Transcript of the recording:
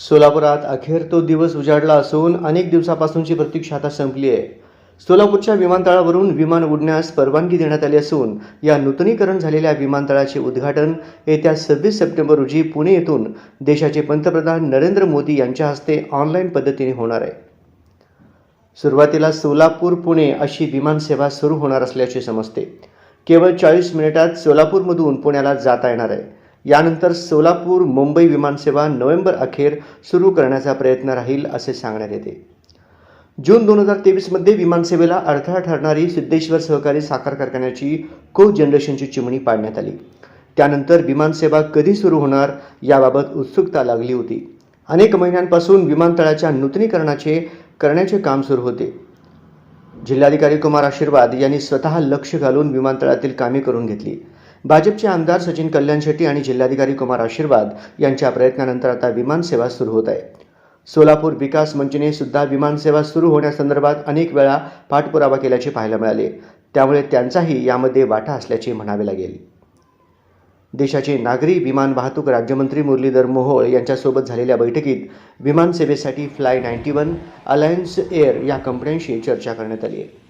सोलापुरात अखेर तो दिवस उजाडला असून अनेक दिवसापासूनची प्रतीक्षा आता संपली आहे. सोलापूरच्या विमानतळावरून विमान उडण्यास परवानगी देण्यात आली असून या नूतनीकरण झालेल्या विमानतळाचे उद्घाटन येत्या सव्वीस सप्टेंबर रोजी पुणे येथून देशाचे पंतप्रधान नरेंद्र मोदी यांच्या हस्ते ऑनलाईन पद्धतीने होणार आहे. सुरुवातीला सोलापूर पुणे अशी विमानसेवा सुरू होणार असल्याचे समजते. केवळ चाळीस मिनिटात सोलापूरमधून पुण्याला जाता येणार आहे. यानंतर सोलापूर मुंबई विमानसेवा नोव्हेंबर अखेर सुरू करण्याचा प्रयत्न राहील असे सांगण्यात येते. जून दोन हजार तेवीसमध्ये विमानसेवेला अडथळा ठरणारी सिद्धेश्वर सहकारी साखर कारखान्याची को जनरेशनची चिमणी पाडण्यात आली. त्यानंतर विमानसेवा कधी सुरू होणार याबाबत उत्सुकता लागली होती. अनेक महिन्यांपासून विमानतळाच्या नूतनीकरणाचे करण्याचे काम सुरू होते. जिल्हाधिकारी कुमार आशीर्वाद यांनी स्वतः लक्ष घालून विमानतळातील कामे करून घेतली. भाजपचे आमदार सचिन कल्याण शेट्टी आणि जिल्हाधिकारी कुमार आशीर्वाद यांच्या प्रयत्नानंतर आता विमानसेवा सुरू होत आहे. सोलापूर विकास मंचने सुद्धा विमानसेवा सुरू होण्यासंदर्भात अनेक वेळा पाठपुरावा केल्याचे पाहायला मिळाले. त्यामुळे त्यांचाही यामध्ये वाटा असल्याचे म्हणावे लागेल. देशाचे नागरी विमान वाहतूक राज्यमंत्री मुरलीधर मोहोळ यांच्यासोबत झालेल्या बैठकीत विमानसेवेसाठी fly ninety one alliance air या कंपन्यांशी चर्चा करण्यात आली आहे.